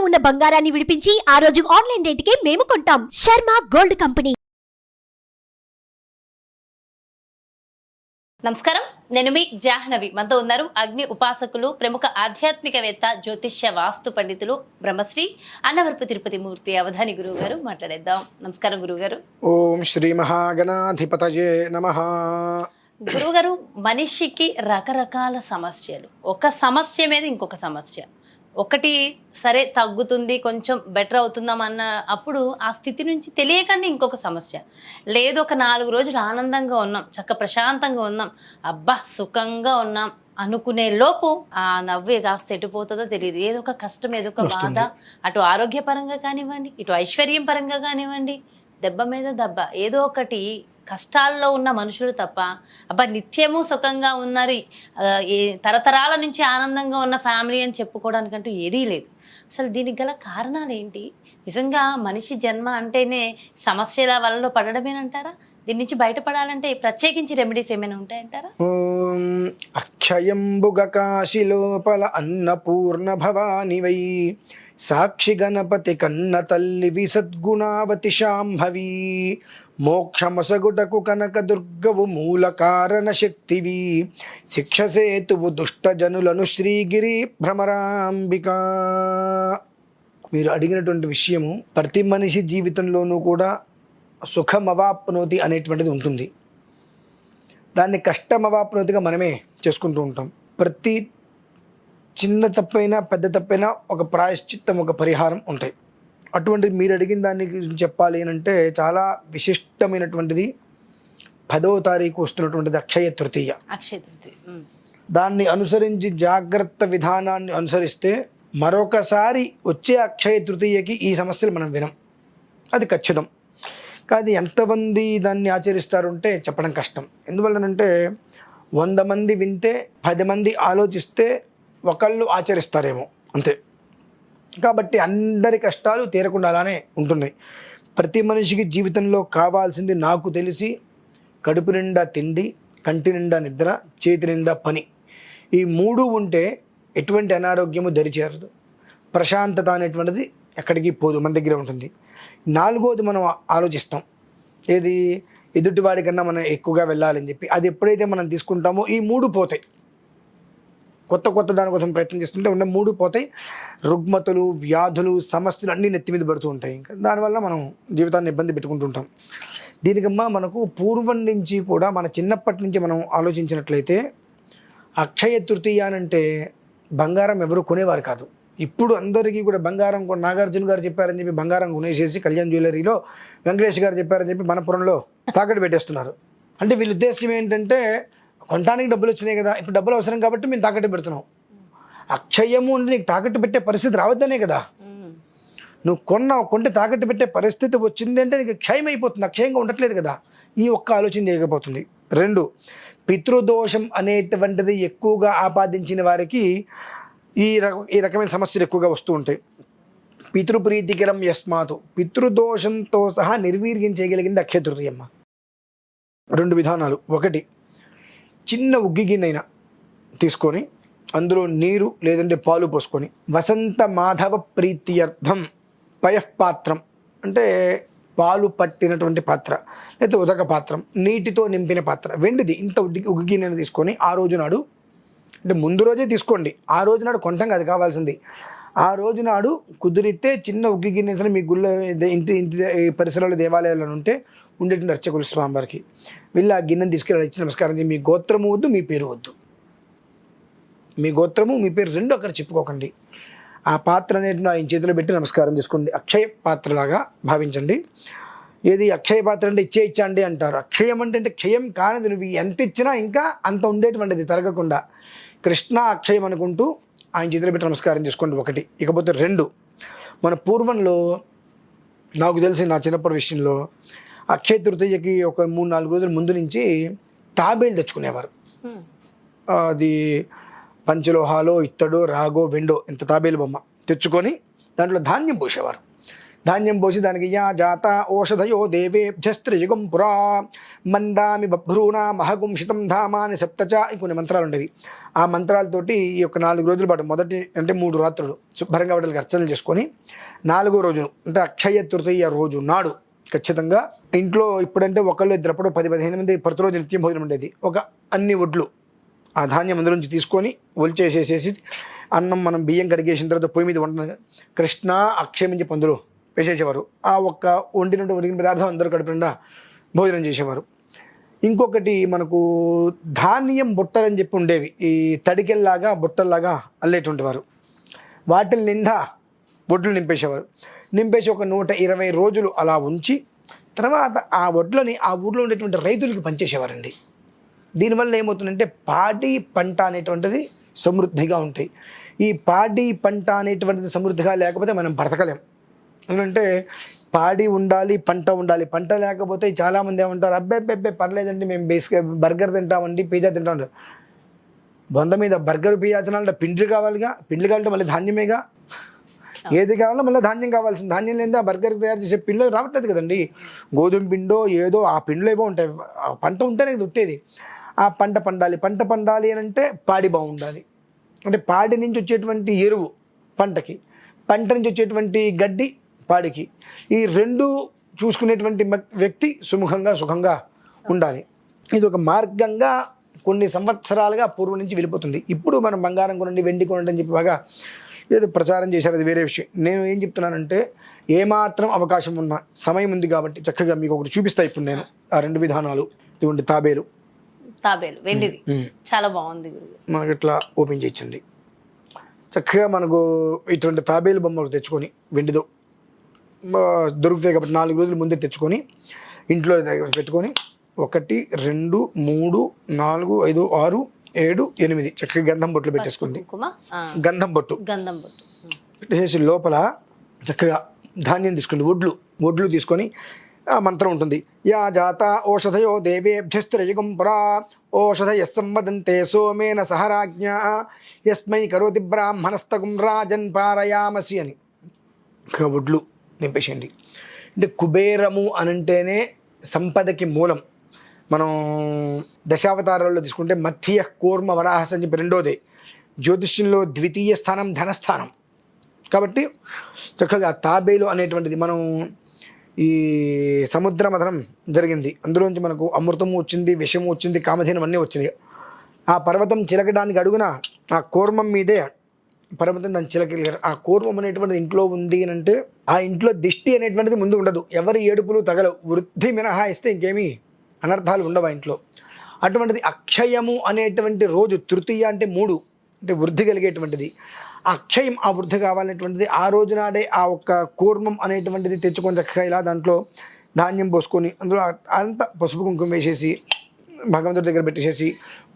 ఉన్న బంగారాన్ని విడిపించి ఆ రోజు ఆన్లైన్ రేటుకే మేము కొంటాం. Sharma gold company. నమస్కారం. నేను మీ జాహ్నవి. మనతో ఉన్నారు అగ్ని ఉపాసకులు ప్రముఖ ఆధ్యాత్మికవేత్త జ్యోతిష్య వాస్తు పండితులు బ్రహ్మశ్రీ అన్నవరపు తిరుపతి మూర్తి అవధాని గురువు గారు మాట్లాడేద్దాం. నమస్కారం గురువు గారు ఓం శ్రీ మహాగణాధిపతయే నమ. గురువుగారు మనిషికి రకరకాల సమస్యలు. ఒక సమస్య మీద ఇంకొక సమస్య. ఒకటి సరే తగ్గుతుంది కొంచెం బెటర్ అవుతుందాం అన్న అప్పుడు ఆ స్థితి నుంచి తెలియకండి ఇంకొక సమస్య. లేదు ఒక నాలుగు రోజులు ఆనందంగా ఉన్నాం చక్క ప్రశాంతంగా ఉన్నాం. అబ్బా సుఖంగా ఉన్నాం అనుకునే లోపు ఆ నవ్వు కాస్త ఎటుపోతుందో తెలియదు. ఏదో ఒక కష్టం ఏదో ఒక బాధ. అటు ఆరోగ్యపరంగా కానివ్వండి ఇటు ఐశ్వర్యం పరంగా కానివ్వండి దెబ్బ మీద దెబ్బ. ఏదో ఒకటి కష్టాల్లో ఉన్న మనుషులు తప్ప అబ్బా నిత్యము సుఖంగా ఉన్నారు ఏ తరతరాల నుంచి ఆనందంగా ఉన్న ఫ్యామిలీ అని చెప్పుకోవడానికంటూ ఏదీ లేదు. అసలు దీనికి గల కారణాలు ఏంటి? నిజంగా మనిషి జన్మ అంటేనే సమస్యల వలలో పడడమేనంటారా? దీని నుంచి బయటపడాలంటే ప్రత్యేకించి రెమెడీస్ ఏమైనా ఉంటాయంటారా? అక్షయంబుగ కాశి లోపల అన్నపూర్ణ భవాని వై సాక్షి గణపతి కన్న తల్లి విసద్గుణావతి శాంభవి మోక్షమసగుటకు కనక దుర్గవు మూల కారణ శక్తివి శిక్షసేతువు దుష్టజనులను శ్రీగిరి భ్రమరాంబిక మీరు అడిగినటువంటి విషయము ప్రతి మనిషి జీవితంలోనూ కూడా సుఖమవాప్నోతి అనేటువంటిది ఉంటుంది. దాన్ని కష్టమవాప్నోతిగా మనమే చేసుకుంటూ ఉంటాం. ప్రతి చిన్న తప్పైనా పెద్ద తప్పైనా ఒక ప్రాయశ్చిత్తం ఒక పరిహారం ఉంటాయి. అటువంటి మీరు అడిగిన దాని గురించి చెప్పాలి అని అంటే చాలా విశిష్టమైనటువంటిది పదవ తారీఖు వస్తున్నటువంటిది అక్షయ తృతీయ. అక్షయ తృతీయ. దాన్ని అనుసరించి జాగ్రత్త విధానాన్ని అనుసరిస్తే మరొకసారి వచ్చే అక్షయ తృతీయకి ఈ సమస్యలు మనం వినం. అది ఖచ్చితం. కానీ ఎంతమంది దాన్ని ఆచరిస్తారు అంటే చెప్పడం కష్టం. ఎందువల్లనంటే వంద మంది వింటే పది మంది ఆలోచిస్తే ఒకళ్ళు ఆచరిస్తారేమో. అంతే. కాబట్టి అందరి కష్టాలు తీరకుండా అలానే ఉంటున్నాయి. ప్రతి మనిషికి జీవితంలో కావాల్సింది నాకు తెలిసి కడుపు నిండా తిండి కంటి నిండా నిద్ర చేతి నిండా పని. ఈ మూడు ఉంటే ఎటువంటి అనారోగ్యము దరిచేరదు. ప్రశాంతత అనేటువంటిది ఎక్కడికి పోదు మన దగ్గర ఉంటుంది. నాలుగోది మనం ఆలోచిస్తాం. ఏది? ఎదుటివాడి కన్నా మనం ఎక్కువగా వెళ్ళాలని చెప్పి. అది ఎప్పుడైతే మనం తీసుకుంటామో ఈ మూడు పోతాయి. కొత్త కొత్త దానికోసం ప్రయత్నం చేస్తుంటే ఉన్న మూడు పోతాయి. రుగ్మతులు వ్యాధులు సమస్యలు అన్నీ నెత్తి మీద పడుతూ ఉంటాయి. ఇంకా దానివల్ల మనం జీవితాన్ని ఇబ్బంది పెట్టుకుంటుంటాం దీనికమ్మా మనకు పూర్వం నుంచి కూడా మన చిన్నప్పటి నుంచి మనం ఆలోచించినట్లయితే అక్షయ తృతీయ అంటే బంగారం ఎవరు కొనేవారు కాదు. ఇప్పుడు అందరికీ కూడా బంగారం నాగార్జున గారు చెప్పారని చెప్పి బంగారం కొనేసేసి కళ్యాణ్ జ్యువెలరీలో వెంకటేష్ గారు చెప్పారని చెప్పి మనపురంలో తాకట్టు పెట్టేస్తున్నారు. అంటే వీళ్ళ ఉద్దేశం ఏంటంటే కొనడానికి డబ్బులు వచ్చినాయి కదా ఇప్పుడు డబ్బులు అవసరం కాబట్టి మేము తాకట్టు పెడుతున్నాం. అక్షయము అంటే నీకు తాకట్టు పెట్టే పరిస్థితి రావద్దనే కదా. నువ్వు కొన్నావు కొంటే తాకట్టు పెట్టే పరిస్థితి వచ్చింది అంటే నీకు క్షయం అయిపోతుంది అక్షయంగా ఉండట్లేదు కదా. ఈ ఒక్క ఆలోచన చేయకపోతుంది. రెండు పితృదోషం అనేటువంటిది ఎక్కువగా ఆపాదించిన వారికి ఈ రక ఈ రకమైన సమస్యలు ఎక్కువగా వస్తూ ఉంటాయి. పితృప్రీతికరం యస్మాతు పితృదోషంతో సహా నిర్వీర్యం చేయగలిగింది అక్షయ తృతీయమ్మ. రెండు విధానాలు. ఒకటి చిన్న ఉగ్గి గిన్నెైనా తీసుకొని అందులో నీరు లేదంటే పాలు పోసుకొని వసంత మాధవ ప్రీత్యర్థం పయఃపాత్రం అంటే పాలు పట్టినటువంటి పాత్ర లేదా ఉదక పాత్రం నీటితో నింపిన పాత్ర. వెండిది ఇంత ఉగ్గి ఉగ్గి గిన్నెను తీసుకొని ఆ రోజు నాడు అంటే ముందు రోజే తీసుకోండి. ఆ రోజు నాడు కొంటాం అది కావాల్సింది. ఆ రోజు నాడు కుదిరితే చిన్న ఉగ్గి గిన్నె మీ గుళ్ళో ఇంటి ఇంటి దే- ఈ పరిసరాలు ఉంటే ఉండేటువంటి అర్చకులు స్వామివారికి. వెళ్ళి ఆ గిన్నెను తీసుకెళ్ళి ఇచ్చి నమస్కారం చేయి. మీ గోత్రము వద్దు మీ పేరు వద్దు. మీ గోత్రము మీ పేరు రెండు అక్కడ చెప్పుకోకండి. ఆ పాత్ర అనేటువంటి ఆయన చేతిలో పెట్టి నమస్కారం చేసుకోండి. అక్షయ పాత్రలాగా భావించండి. ఏది అక్షయ పాత్ర అంటే ఇచ్చే ఇచ్చండి అంటారు. అక్షయం అంటే అంటే క్షయం కానిది నువ్వు ఎంత ఇచ్చినా ఇంకా అంత ఉండేటువంటిది తరగకుండా. కృష్ణ అక్షయం అనుకుంటూ ఆయన చేతిలో పెట్టి నమస్కారం చేసుకోండి ఒకటి. ఇకపోతే రెండు. మన పూర్వంలో నాకు తెలిసి నా చిన్నప్పటి విషయంలో అక్షయ తృతీయకి ఒక మూడు నాలుగు రోజుల ముందు నుంచి తాబేలు తెచ్చుకునేవారు. అది పంచలోహాలో ఇత్తడో రాగో వెండో ఇంత తాబేలు బొమ్మ తెచ్చుకొని దాంట్లో ధాన్యం పోసేవారు. ధాన్యం పోసి దానికి యా జాత ఓషధయో దేవేభ్యస్త్రయుగం పురా మందామి బభ్రూణ మహగుంషితం ధామాని సప్తచ ఈ కొన్ని మంత్రాలు ఉండేవి. ఆ మంత్రాలతోటి ఈ యొక్క నాలుగు రోజుల పాటు మొదటి అంటే మూడు రాత్రులు శుభ్రంగా వాటికి అర్చనలు చేసుకొని నాలుగో రోజు అంటే అక్షయ తృతీయ రోజు నాడు ఖచ్చితంగా. ఇంట్లో ఇప్పుడంటే ఒకళ్ళు ఇద్దరప్పుడు పది పదిహేను మంది ప్రతిరోజు నిత్యం భోజనం ఉండేది. ఒక అన్ని వడ్లు ఆ ధాన్యం అందులో నుంచి తీసుకొని ఒలిచేసేసేసి అన్నం మనం బియ్యం కడిగేసిన తర్వాత పొయ్యి మీద వండ కృష్ణ అక్షయమించి పందులు వేసేసేవారు. ఆ ఒక్క వండినట్టు వండిన పదార్థం అందరూ కడుపుండా భోజనం చేసేవారు. ఇంకొకటి మనకు ధాన్యం బుట్టలని చెప్పి ఉండేవి. ఈ తడికెల్లాగా బుట్టల్లాగా అల్లేటుండేవారు వాటిని నిండా బొడ్లు నింపేసేవారు. నింపేసి ఒక నూట ఇరవై రోజులు అలా ఉంచి తర్వాత ఆ వడ్లని ఆ ఊర్లో ఉండేటువంటి రైతులకు పనిచేసేవారండి దీనివల్ల ఏమవుతుందంటే పాడి పంట అనేటువంటిది సమృద్ధిగా ఉంటాయి. ఈ పాడి పంట అనేటువంటిది సమృద్ధిగా లేకపోతే మనం బ్రతకలేం. ఎందుకంటే పాడి ఉండాలి పంట ఉండాలి. పంట లేకపోతే చాలామంది ఏమంటారు అబ్బే అబ్బే పర్లేదండి మేము బేసిక్గా బర్గర్ తింటామండి పిజ్జా తింటాం బొంద మీద బర్గర్ పిజ్జా తినాలంటే పిండ్లు కావాలిగా పిండ్లు కావాలంటే మళ్ళీ ధాన్యమేగా ఏది కావాలో మళ్ళీ ధాన్యం కావాల్సింది. ధాన్యం లేదా ఆ బర్గర్ తయారు చేసే పిండిలో రావట్లేదు కదండి. గోధుమ పిండో ఏదో ఆ పిండిలో ఏవో ఉంటాయి. ఆ పంట ఉంటేనే దుట్టేది ఉట్టేది ఆ పంట పండాలి. పంట పండాలి అని అంటే పాడి బాగుండాలి. అంటే పాడి నుంచి వచ్చేటువంటి ఎరువు పంటకి పంట నుంచి వచ్చేటువంటి గడ్డి పాడికి ఈ రెండు చూసుకునేటువంటి వ్యక్తి సుముఖంగా సుఖంగా ఉండాలి. ఇది ఒక మార్గంగా కొన్ని సంవత్సరాలుగా పూర్వం నుంచి వెళ్ళిపోతుంది. ఇప్పుడు మనం బంగారం కొనండి వెండి కొనండి అని చెప్పి బాగా ఏదో ప్రచారం చేశారు అది వేరే విషయం. నేను ఏం చెప్తున్నానంటే ఏమాత్రం అవకాశం ఉన్న సమయం ఉంది కాబట్టి చక్కగా మీకు ఒకటి చూపిస్తా ఇప్పుడు నేను. ఆ రెండు విధానాలు. ఇటువంటి తాబేలు. తాబేలు వెండిది. చాలా బాగుంది మనకి ఇట్లా ఓపెన్ చేయించండి. చక్కగా మనకు ఇటువంటి తాబేలు బొమ్మ ఒకటి తెచ్చుకొని వెండిదో దొరుకుతాయి కాబట్టి నాలుగు రోజుల ముందే తెచ్చుకొని ఇంట్లో పెట్టుకొని ఒకటి రెండు మూడు నాలుగు ఐదు ఆరు ఏడు ఎనిమిది. చక్కగా గంధం బొట్లు పెట్టేసుకుంది. గంధం బొట్టు. గంధం బొట్టు. పెట్టేసి లోపల చక్కగా ధాన్యం తీసుకోండి వడ్లు వడ్లు తీసుకొని ఆ మంత్రం ఉంటుంది. యా జాత ఓషధయో దేవేభ్యస్త్రయుగం పురా. ఓషధయ సంవదంతే సోమేన సహరాజ్ఞ. యస్మై కరోతి బ్రాహ్మణస్తకం రాజన్ పారయామసి అని. వడ్లు నింపేసేయండి. అంటే కుబేరము అనంటేనే సంపదకి మూలం. మనం దశావతారాల్లో తీసుకుంటే మధ్య కూర్మ వరాహస్ అని చెప్పి రెండోది జ్యోతిష్యంలో ద్వితీయ స్థానం ధనస్థానం. కాబట్టి చక్కగా తాబేలు అనేటువంటిది మనం ఈ సముద్ర మథనం జరిగింది. అందులోంచి మనకు అమృతము వచ్చింది విషము వచ్చింది కామధేనం అన్నీ వచ్చినాయి. ఆ పర్వతం చిలకడానికి అడుగున ఆ కూర్మం మీదే పర్వతం దాన్ని చిలకలిగారు. ఆ కూర్మం అనేటువంటిది ఇంట్లో ఉంది అని అంటే ఆ ఇంట్లో దిష్టి అనేటువంటిది ముందు ఉండదు. ఎవరి ఏడుపులు తగలవు. వృద్ధి మినహాయిస్తే ఇంకేమీ అనర్థాలు ఉండవు ఆ ఇంట్లో? అటువంటిది అక్షయము అనేటువంటి రోజు తృతీయ అంటే మూడు అంటే వృద్ధి కలిగేటువంటిది. అక్షయం ఆ వృద్ధి కావాలనేటువంటిది ఆ రోజు నాడే ఆ ఒక్క కూర్మం అనేటువంటిది తెచ్చుకొని చక్కగా ఇలా దాంట్లో ధాన్యం పోసుకొని అందులో అంత పసుపు కుంకుమ వేసేసి భగవంతుడి దగ్గర పెట్టేసేసి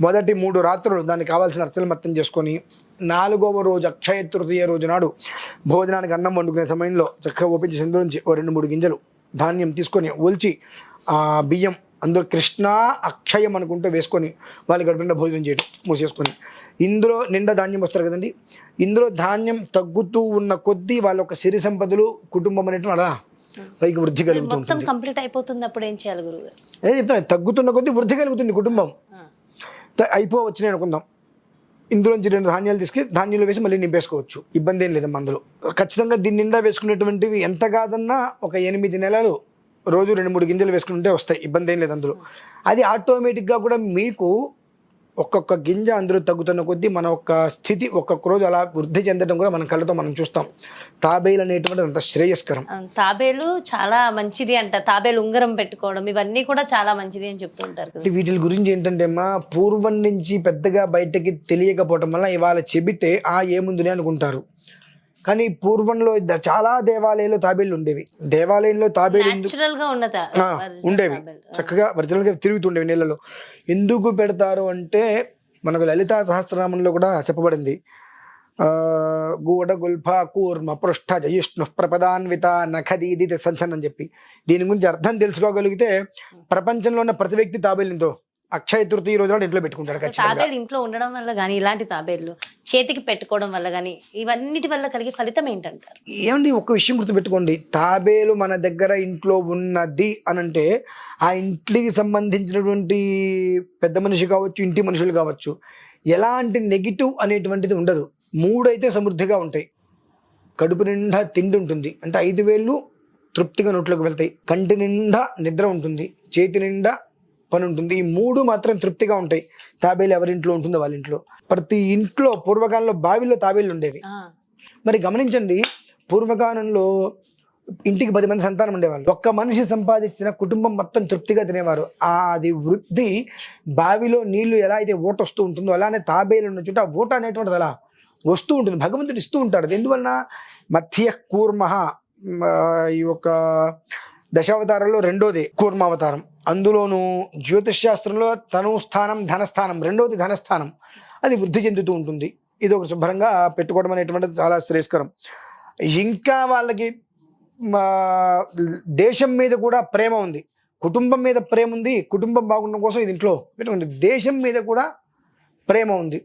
మొదటి మూడు రాత్రులు దానికి కావాల్సిన అర్చలు మొత్తం చేసుకొని నాలుగవ రోజు అక్షయ తృతీయ రోజు నాడు భోజనానికి అన్నం వండుకునే సమయంలో చక్కగా ఓపెన్ చేసిన నుంచి ఓ రెండు మూడు గింజలు ధాన్యం తీసుకొని ఒలిచి బియ్యం అందులో కృష్ణ అక్షయం అనుకుంటూ వేసుకొని వాళ్ళు గడిపిన భోజనం చేయడం మూసేసుకొని. ఇందులో నిండా ధాన్యం వస్తారు కదండి. ఇందులో ధాన్యం తగ్గుతూ ఉన్న కొద్దీ వాళ్ళ యొక్క సిరి సంపదలు కుటుంబం అనేటువంటి అలా పైకి వృద్ధి కలుగుతూ మొత్తం ఉంటుంది. కంప్లీట్ అయిపోతుంది అప్పుడు ఏం చేయాలి అదే చెప్తాను తగ్గుతున్న కొద్దీ వృద్ధి కలుగుతుంది కుటుంబం. అయిపోవచ్చునే అనుకుందాం. ఇందులోంచి రెండు ధాన్యాలు తీసుకుని ధాన్యంలో వేసి మళ్ళీ నింపేసుకోవచ్చు. ఇబ్బంది ఏం లేదమ్మా అందులో. ఖచ్చితంగా దీని నిండా వేసుకునేటువంటివి ఎంత కాదన్నా ఒక ఎనిమిది నెలలు రోజు రెండు మూడు గింజలు వేసుకుంటే వస్తాయి. ఇబ్బంది ఏం లేదు అందులో. అది ఆటోమేటిక్గా కూడా మీకు ఒక్కొక్క గింజ అందులో తగ్గుతున్న కొద్దీ మన యొక్క స్థితి ఒక్కొక్క రోజు అలా వృద్ధి చెందడం కూడా మన కళ్ళతో మనం చూస్తాం. తాబేలు అనేటువంటిది అంత శ్రేయస్కరం. తాబేలు చాలా మంచిది అంట. తాబేలు ఉంగరం పెట్టుకోవడం ఇవన్నీ కూడా చాలా మంచిది అని చెప్తూ ఉంటారు వీటి గురించి ఏంటంటే అమ్మా పూర్వం నుంచి పెద్దగా బయటకి తెలియకపోవటం వల్ల ఇవాళ చెబితే ఆ ఏముందని అనుకుంటారు. కానీ పూర్వంలో చాలా దేవాలయాల్లో తాబేళ్ళు ఉండేవి. దేవాలయంలో తాబేలు ఎందుకు న్యాచురల్గా ఉన్న తా- ఆ, original ఉండేవి. చక్కగా ఒరిజినల్గా తిరుగుతుండేవి నీళ్ళలో. ఎందుకు పెడతారు అంటే మనకు లలితా సహస్రనామంలో కూడా చెప్పబడింది. గూడ గుల్ఫ కూర్మ పృష్ఠ జయిష్ణు ప్రపదాన్విత నఖదీది సంచన్ అని చెప్పి. దీని గురించి అర్థం తెలుసుకోగలిగితే ప్రపంచంలో ఉన్న ప్రతి వ్యక్తి తాబేలుతో అక్షయ తృతీయ రోజు ఇంట్లో పెట్టుకుంటాడు తాబేలు ఇంట్లో ఉండడం వల్ల కానీ ఇలాంటి తాబేలు చేతికి పెట్టుకోవడం వల్ల కానీ ఇవన్నిటి వల్ల కలిగే ఫలితం ఏంటంటారు? ఏమండి ఒక విషయం గుర్తుపెట్టుకోండి. తాబేలు మన దగ్గర ఇంట్లో ఉన్నది అని అంటే ఆ ఇంటికి సంబంధించినటువంటి పెద్ద మనిషి కావచ్చు ఇంటి మనుషులు కావచ్చు ఎలాంటి నెగిటివ్ అనేటువంటిది ఉండదు. మూడు అయితే సమృద్ధిగా ఉంటాయి. కడుపు నిండా తిండి ఉంటుంది. అంటే ఐదు వేళ్ళు తృప్తిగా నోట్లోకి వెళ్తాయి. కంటి నిండా నిద్ర ఉంటుంది. చేతి నిండా పని ఉంటుంది. ఈ మూడు మాత్రం తృప్తిగా ఉంటాయి. తాబేలు ఎవరింట్లో ఉంటుందో వాళ్ళ ఇంట్లో. ప్రతి ఇంట్లో పూర్వకాలంలో బావిలో తాబేలు ఉండేవి. మరి గమనించండి పూర్వకాలంలో ఇంటికి పది మంది సంతానం ఉండేవాళ్ళు. ఒక్క మనిషి సంపాదించిన కుటుంబం మొత్తం తృప్తిగా తినేవారు. అది వృద్ధి బావిలో నీళ్ళు ఎలా అయితే ఓట వస్తూ ఉంటుందో అలానే తాబేలు ఉన్న చోట ఆ ఓట అనేటువంటిది అలా వస్తూ ఉంటుంది. భగవంతుడు ఇస్తూ ఉంటాడు. ఎందువలన? మధ్య కూర్మ ఈ యొక్క దశావతారంలో రెండోది కూర్మావతారం. అందులోను జ్యోతిష్ శాస్త్రంలో తను స్థానం ధనస్థానం రెండోది ధనస్థానం అది వృద్ధి చెందుతూ ఉంటుంది. ఇది ఒక శుభ్రంగా పెట్టుకోవడం అనేటువంటిది చాలా శ్రేయస్కరం. ఇంకా వాళ్ళకి మా దేశం మీద కూడా ప్రేమ ఉంది. కుటుంబం మీద ప్రేమ ఉంది. కుటుంబం బాగుండడం కోసం ఇది ఇంట్లో పెట్టుకోండి దేశం మీద కూడా ప్రేమ ఉంది.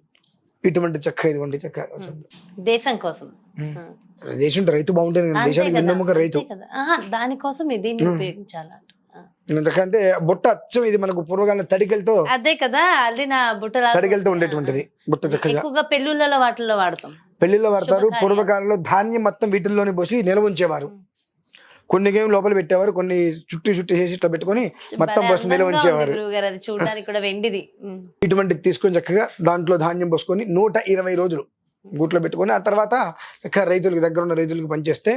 ఇటువంటి చెక్క ఇదిగోండి చెక్క. దేశం కోసం. దేశం రైతు బాగుంటుంది. దేశానికి రైతు. దానికోసం ఇది ఆ. ఎందుకంటే బుట్ట అచ్చం ఇది మనకు పూర్వకాలం తడికెలతో అదే కదా అది నా బుట్టలా తడికెలతో ఉండేటువంటిది బుట్ట చక్కగా. ఎక్కువగా పెళ్ళిళ్ళలో వాటిల్లో వాడతాం. పెళ్ళిలో వాడతారు. పూర్వకాలంలో ధాన్యం మొత్తం వీటిల్లోనే పోసి నిల్వ ఉంచేవారు. కొన్ని గేమ్ లోపల పెట్టేవారు కొన్ని చుట్టూ చుట్టూ చేసి ఇట్లా పెట్టుకొని మొత్తం పోసి నిల్వ ఉంచేవారు. చూడడానికి కూడా వెండిది. ఇటువంటిది తీసుకొని చక్కగా దాంట్లో ధాన్యం పోసుకొని నూట ఇరవై రోజులు గూట్లో పెట్టుకొని ఆ తర్వాత చక్కగా రైతులకు దగ్గర ఉన్న రైతులకు పనిచేస్తే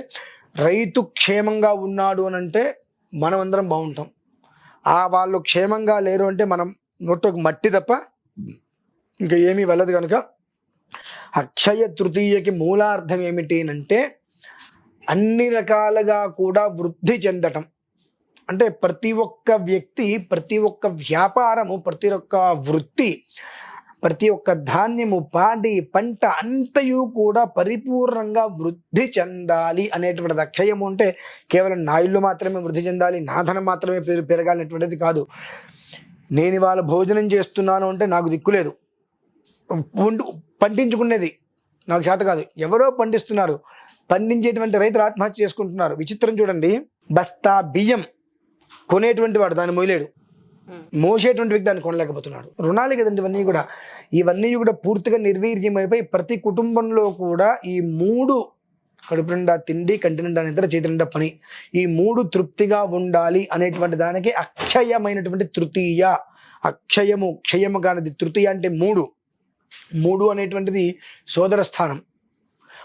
రైతు క్షేమంగా ఉన్నాడు అని అంటే మనం అందరం బాగుంటాం. ఆ వాళ్ళు క్షేమంగా లేరు అంటే మనం నోట్లోకి మట్టి తప్ప ఇంకా ఏమీ వెళ్ళదు కనుక అక్షయ తృతీయకి మూలార్థం ఏమిటి అంటే అన్ని రకాలుగా కూడా వృద్ధి చెందటం. అంటే ప్రతి ఒక్క వ్యక్తి ప్రతి ఒక్క వ్యాపారము ప్రతి ఒక్క వృత్తి ప్రతి ఒక్క ధాన్యము పాడి పంట అంతయు కూడా పరిపూర్ణంగా వృద్ధి చెందాలి అనేటువంటి అక్షయము అంటే కేవలం నా ఇల్లు మాత్రమే వృద్ధి చెందాలి నా ధనం మాత్రమే పేరు పెరగాలనేటువంటిది కాదు. నేను ఇవాళ భోజనం చేస్తున్నాను అంటే నాకు దిక్కులేదు వండు పండించుకునేది నాకు చేత కాదు. ఎవరో పండిస్తున్నారు. పండించేటువంటి రైతులు ఆత్మహత్య చేసుకుంటున్నారు. విచిత్రం చూడండి. బస్తా బియ్యం కొనేటువంటి వాడు దాన్ని మొయలేడు మోసేటువంటి వ్యక్తి దాన్ని కొనలేకపోతున్నాడు. రుణాలు కదండి ఇవన్నీ కూడా. ఇవన్నీ కూడా పూర్తిగా నిర్వీర్యమైపోయి ప్రతి కుటుంబంలో కూడా ఈ మూడు కడుపు నిండా తిండి కంటి నిండా నిద్ర చేతి నిండా పని ఈ మూడు తృప్తిగా ఉండాలి అనేటువంటి దానికి అక్షయమైనటువంటి తృతీయ. అక్షయము క్షయము కానిది తృతీయ అంటే మూడు. మూడు అనేటువంటిది సోదర స్థానం.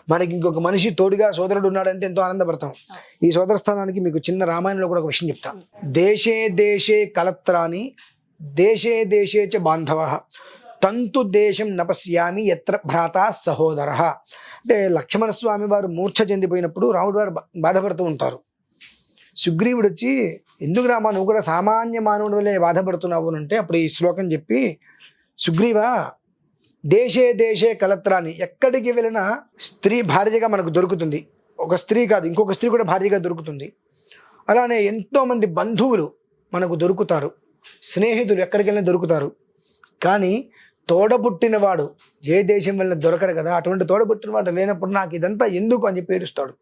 మనకి ఇంకొక మనిషి తోడుగా సోదరుడు ఉన్నాడంటే ఎంతో ఆనందపడతాం. ఈ సోదర స్థానానికి మీకు చిన్న రామాయణంలో కూడా ఒక విషయం చెప్తా. దేశే దేశే కలత్రాని దేశే దేశే చ బాంధవ తంతు దేశం నపశ్యామి ఎత్ర భ్రాత సహోదర. అంటే లక్ష్మణ స్వామి వారు మూర్ఛ చెందిపోయినప్పుడు రాముడు వారు బాధపడుతూ ఉంటారు. సుగ్రీవుడు వచ్చి ఎందుకు రామా? నువ్వు కూడా సామాన్య మానవుడు వల్లే బాధపడుతున్నావు అని అంటే అప్పుడు ఈ శ్లోకం చెప్పి సుగ్రీవా దేశే దేశే కలత్రాన్ని ఎక్కడికి వెళ్ళినా స్త్రీ భార్యగా మనకు దొరుకుతుంది. ఒక స్త్రీ కాదు ఇంకొక స్త్రీ కూడా భార్యగా దొరుకుతుంది. అలానే ఎంతోమంది బంధువులు మనకు దొరుకుతారు స్నేహితులు ఎక్కడికి వెళ్ళినా దొరుకుతారు. కానీ తోడబుట్టినవాడు ఏ దేశం వెళ్ళినా దొరకడు కదా. అటువంటి తోడబుట్టిన వాడు లేనప్పుడు నాకు ఇదంతా ఎందుకు అని చెప్పి ఏడుస్తాడు.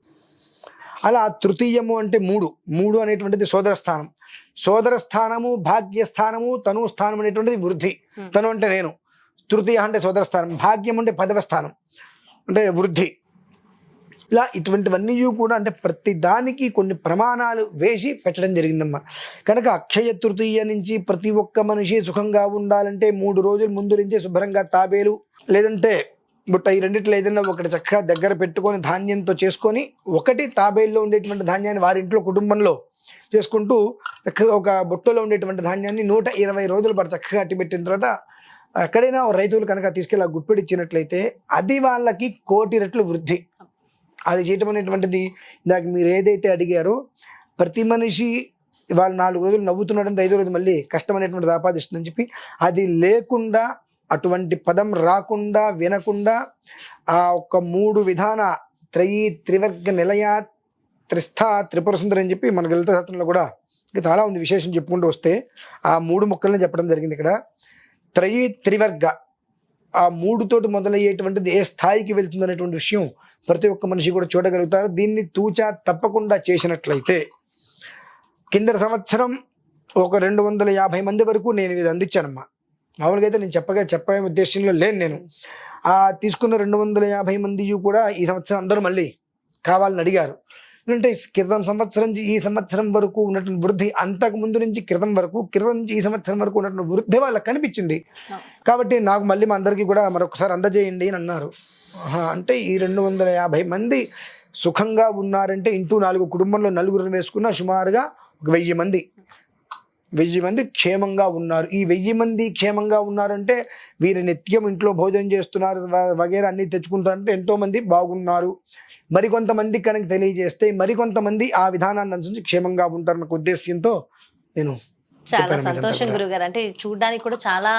అలా తృతీయము అంటే మూడు. మూడు అనేటువంటిది సోదర స్థానం సోదర స్థానము భాగ్యస్థానము తను స్థానం అనేటువంటిది వృద్ధి. తను అంటే నేను. తృతీయ అంటే సోదర స్థానం భాగ్యం అంటే పదవ స్థానం అంటే వృద్ధి. ఇలా ఇటువంటివన్నీ కూడా అంటే ప్రతి దానికి కొన్ని ప్రమాణాలు వేసి పెట్టడం జరిగిందమ్మా. కనుక అక్షయ తృతీయ నుంచి ప్రతి ఒక్క మనిషి సుఖంగా ఉండాలంటే మూడు రోజుల ముందు నుంచే శుభ్రంగా తాబేలు లేదంటే బుట్ట ఈ రెండిట్లో ఏదైనా ఒకటి చక్కగా దగ్గర పెట్టుకొని ధాన్యంతో చేసుకొని ఒకటి తాబేల్లో ఉండేటువంటి ధాన్యాన్ని వారి ఇంట్లో కుటుంబంలో చేసుకుంటూ చక్కగా ఒక బుట్టలో ఉండేటువంటి ధాన్యాన్ని నూట ఇరవై రోజుల పాటు చక్కగా అట్టి పెట్టిన తర్వాత ఎక్కడైనా రైతులు కనుక తీసుకెళ్ళి గుప్పిడి ఇచ్చినట్లయితే అది వాళ్ళకి కోటి రెట్లు వృద్ధి. అది చేయటం అనేటువంటిది ఇందాక మీరు ఏదైతే అడిగారో ప్రతి మనిషి వాళ్ళు నాలుగు రోజులు నవ్వుతున్నాడని ఐదో రోజు మళ్ళీ కష్టం అనేటువంటిది ఆపాదిస్తుందని చెప్పి అది లేకుండా అటువంటి పదం రాకుండా వినకుండా ఆ ఒక్క మూడు విధాన త్రయీ త్రివర్గ నిలయ త్రిస్థ త్రిపుర సుందరి అని చెప్పి మన లలిత శాస్త్రంలో కూడా ఇంకా చాలా ఉంది విశేషం చెప్పుకుంటూ వస్తే ఆ మూడు మొక్కల్ని చెప్పడం జరిగింది ఇక్కడ. త్రయీ త్రివర్గ. ఆ మూడుతోటి మొదలయ్యేటువంటిది ఏ స్థాయికి వెళ్తుంది అనేటువంటి విషయం ప్రతి ఒక్క మనిషి కూడా చూడగలుగుతారు. దీన్ని తూచా తప్పకుండా చేసినట్లయితే కింద సంవత్సరం ఒక రెండు వందల యాభై మంది వరకు నేను ఇది అందించానమ్మా. మామూలుగా అయితే నేను చెప్పగా చెప్పే ఉద్దేశంలో లేను నేను. ఆ తీసుకున్న రెండు వందల యాభై మంది కూడా ఈ సంవత్సరం అందరూ మళ్ళీ కావాలని అడిగారు. అంటే క్రితం సంవత్సరం నుంచి ఈ సంవత్సరం వరకు ఉన్నటువంటి వృద్ధి అంతకు ముందు నుంచి క్రితం వరకు క్రితం నుంచి ఈ సంవత్సరం వరకు ఉన్నటువంటి వృద్ధి వాళ్ళకి కనిపించింది. కాబట్టి నాకు మళ్ళీ మా అందరికీ కూడా మరొకసారి అందజేయండి అని అన్నారు. అంటే ఈ రెండు వందల యాభై మంది సుఖంగా ఉన్నారంటే ఇంటూ నాలుగు కుటుంబంలో నలుగురు వేసుకున్న సుమారుగా ఒక వెయ్యి మంది. వెయ్యి మంది క్షేమంగా ఉన్నారు. ఈ వెయ్యి మంది క్షేమంగా ఉన్నారంటే వీరు నిత్యం ఇంట్లో భోజనం చేస్తున్నారు వగేరా అన్ని తెచ్చుకుంటారంటే ఎంతోమంది బాగున్నారు. మరికొంతమంది కనుక తెలియజేస్తే మరికొంతమంది ఆ విధానాన్ని అనుసరించి క్షేమంగా ఉంటారన్న ఉద్దేశ్యంతో నేను చాలా సంతోషం. గురుగారు. అంటే చూడడానికి కూడా చాలా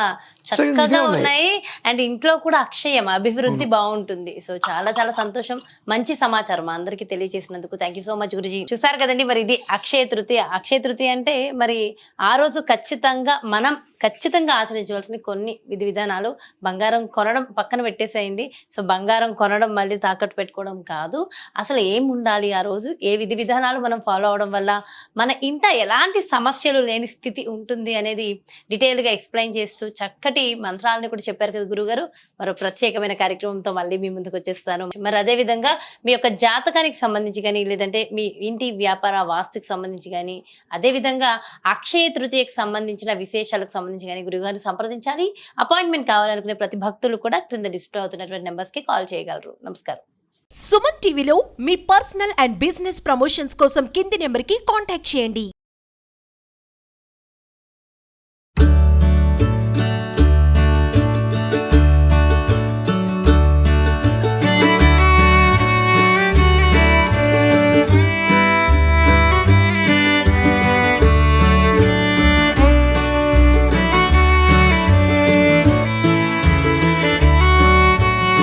చక్కగా ఉన్నాయి. అండ్ ఇంట్లో కూడా అక్షయం అభివృద్ధి బాగుంటుంది. సో చాలా చాలా సంతోషం. మంచి సమాచారం అందరికీ తెలియజేసినందుకు థ్యాంక్ యూ సో మచ్ గురుజీ. చూసారు కదండి మరి ఇది అక్షయ తృతీయ. అక్షయ తృతీయ అంటే మరి ఆ రోజు ఖచ్చితంగా మనం ఖచ్చితంగా ఆచరించవలసిన కొన్ని విధి విధానాలు. బంగారం కొనడం పక్కన పెట్టేసేయండి. సో బంగారం కొనడం మళ్ళీ తాకట్టు పెట్టుకోవడం కాదు. అసలు ఏం ఉండాలి ఆ రోజు? ఏ విధి విధానాలు మనం ఫాలో అవడం వల్ల మన ఇంట ఎలాంటి సమస్యలు లేని స్థితి ఉంటుంది అనేది డీటెయిల్గా ఎక్స్ప్లెయిన్ చేస్తూ చక్కటి మంత్రాలను కూడా చెప్పారు కదా గురుగారు. మరో ప్రత్యేకమైన కార్యక్రమంతో మళ్ళీ మీ ముందుకు వచ్చేస్తాను. మరి అదే విధంగా మీ యొక్క జాతకానికి సంబంధించి కానీ లేదంటే మీ ఇంటి వ్యాపార వాస్తుకి సంబంధించి కానీ అదే విధంగా అక్షయ తృతీయకు సంబంధించిన విశేషాలకు సంబంధించి కానీ గురుగారిని సంప్రదించాలి. అపాయింట్మెంట్ కావాలనుకునే ప్రతి భక్తులు కూడా క్రింద డిస్ప్లే అవుతున్నటువంటి నెంబర్స్కి కాల్ చేయగలరు. నమస్కారం. సుమన్ టీవీలో మీ పర్సనల్ అండ్ బిజినెస్ ప్రమోషన్స్ కోసం కింది నెంబర్కి కాంటాక్ట్ చేయండి.